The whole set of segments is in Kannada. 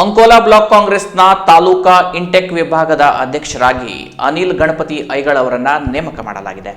ಅಂಕೋಲಾ ಬ್ಲಾಕ್ ಕಾಂಗ್ರೆಸ್ನ ತಾಲೂಕಾ ಇಂಟೆಕ್ ವಿಭಾಗದ ಅಧ್ಯಕ್ಷರಾಗಿ ಅನಿಲ್ ಗಣಪತಿ ಐಗಳ್ ಅವರನ್ನ ನೇಮಕ ಮಾಡಲಾಗಿದೆ.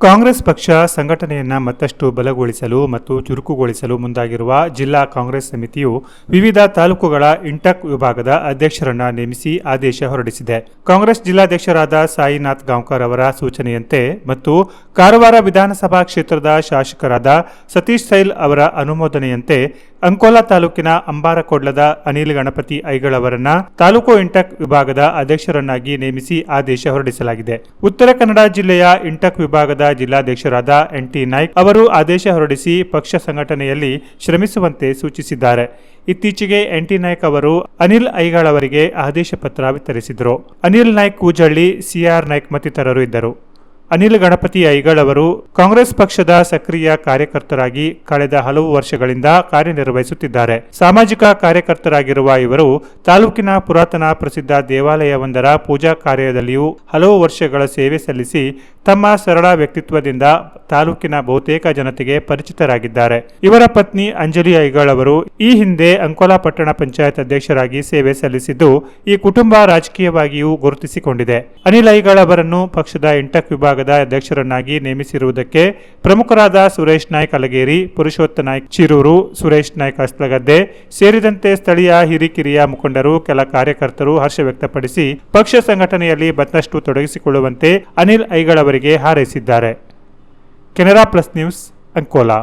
ಕಾಂಗ್ರೆಸ್ ಪಕ್ಷ ಸಂಘಟನೆಯನ್ನ ಮತ್ತಷ್ಟು ಬಲಗೊಳಿಸಲು ಮತ್ತು ಚುರುಕುಗೊಳಿಸಲು ಮುಂದಾಗಿರುವ ಜಿಲ್ಲಾ ಕಾಂಗ್ರೆಸ್ ಸಮಿತಿಯು ವಿವಿಧ ತಾಲೂಕುಗಳ ಇಂಟಕ್ ವಿಭಾಗದ ಅಧ್ಯಕ್ಷರನ್ನ ನೇಮಿಸಿ ಆದೇಶ ಹೊರಡಿಸಿದೆ. ಕಾಂಗ್ರೆಸ್ ಜಿಲ್ಲಾಧ್ಯಕ್ಷರಾದ ಸಾಯಿನಾಥ್ ಗಾಂವ್ಕರ್ ಅವರ ಸೂಚನೆಯಂತೆ ಮತ್ತು ಕಾರವಾರ ವಿಧಾನಸಭಾ ಕ್ಷೇತ್ರದ ಶಾಸಕರಾದ ಸತೀಶ್ ಸೈಲ್ ಅವರ ಅನುಮೋದನೆಯಂತೆ ಅಂಕೋಲಾ ತಾಲೂಕಿನ ಅಂಬಾರಕೊಡ್ಲದ ಅನಿಲ್ ಗಣಪತಿ ಐಗಳವರನ್ನ ತಾಲೂಕು ಇಂಟಕ್ ವಿಭಾಗದ ಅಧ್ಯಕ್ಷರನ್ನಾಗಿ ನೇಮಿಸಿ ಆದೇಶ ಹೊರಡಿಸಲಾಗಿದೆ. ಉತ್ತರ ಕನ್ನಡ ಜಿಲ್ಲೆಯ ಇಂಟಕ್ ವಿಭಾಗದ ಜಿಲ್ಲಾಧ್ಯಕ್ಷರಾದ ಎನ್ ಟಿ ನಾಯ್ಕ್ ಅವರು ಆದೇಶ ಹೊರಡಿಸಿ ಪಕ್ಷ ಸಂಘಟನೆಯಲ್ಲಿ ಶ್ರಮಿಸುವಂತೆ ಸೂಚಿಸಿದ್ದಾರೆ. ಇತ್ತೀಚೆಗೆ ಎನ್ ಟಿ ನಾಯ್ಕ್ ಅವರು ಅನಿಲ್ ಐಗಳವರಿಗೆ ಆದೇಶ ಪತ್ರ ವಿತರಿಸಿದರು. ಅನಿಲ್ ನಾಯ್ಕ್ ಕೂಜಳ್ಳಿ ಸಿಆರ್ ನಾಯ್ಕ್ ಮತ್ತಿತರರು ಇದ್ದರು. ಅನಿಲ್ ಗಣಪತಿ ಐಗಳವರು ಕಾಂಗ್ರೆಸ್ ಪಕ್ಷದ ಸಕ್ರಿಯ ಕಾರ್ಯಕರ್ತರಾಗಿ ಕಳೆದ ಹಲವು ವರ್ಷಗಳಿಂದ ಕಾರ್ಯನಿರ್ವಹಿಸುತ್ತಿದ್ದಾರೆ. ಸಾಮಾಜಿಕ ಕಾರ್ಯಕರ್ತರಾಗಿರುವ ಇವರು ತಾಲೂಕಿನ ಪುರಾತನ ಪ್ರಸಿದ್ಧ ದೇವಾಲಯವೊಂದರ ಪೂಜಾ ಕಾರ್ಯದಲ್ಲಿಯೂ ಹಲವು ವರ್ಷಗಳ ಸೇವೆ ಸಲ್ಲಿಸಿ ತಮ್ಮ ಸರಳ ವ್ಯಕ್ತಿತ್ವದಿಂದ ತಾಲೂಕಿನ ಬಹುತೇಕ ಜನತೆಗೆ ಪರಿಚಿತರಾಗಿದ್ದಾರೆ. ಇವರ ಪತ್ನಿ ಅಂಜಲಿ ಐಗಳವರು ಈ ಹಿಂದೆ ಅಂಕೋಲಾ ಪಟ್ಟಣ ಪಂಚಾಯತ್ ಅಧ್ಯಕ್ಷರಾಗಿ ಸೇವೆ ಸಲ್ಲಿಸಿದ್ದು ಈ ಕುಟುಂಬ ರಾಜಕೀಯವಾಗಿಯೂ ಗುರುತಿಸಿಕೊಂಡಿದೆ. ಅನಿಲ್ ಐಗಳವರನ್ನು ಪಕ್ಷದ ಇಂಟಕ್ ವಿಭಾಗದ ಅಧ್ಯಕ್ಷರನ್ನಾಗಿ ನೇಮಿಸಿರುವುದಕ್ಕೆ ಪ್ರಮುಖರಾದ ಸುರೇಶ್ ನಾಯ್ಕ್ ಅಲಗೇರಿ, ಪುರುಷೋತ್ತ ನಾಯ್ಕ್ ಚಿರೂರು, ಸುರೇಶ್ ನಾಯ್ಕ್ ಅಸ್ಲಗದ್ದೆ ಸೇರಿದಂತೆ ಸ್ಥಳೀಯ ಹಿರಿಕಿರಿಯ ಮುಖಂಡರು, ಕೆಲ ಕಾರ್ಯಕರ್ತರು ಹರ್ಷ ವ್ಯಕ್ತಪಡಿಸಿ ಪಕ್ಷ ಸಂಘಟನೆಯಲ್ಲಿ ಮತ್ತಷ್ಟು ತೊಡಗಿಸಿಕೊಳ್ಳುವಂತೆ ಅನಿಲ್ ಐಗಳವರಿಗೆ ಹಾರೈಸಿದ್ದಾರೆ. Canara plus news Ankola.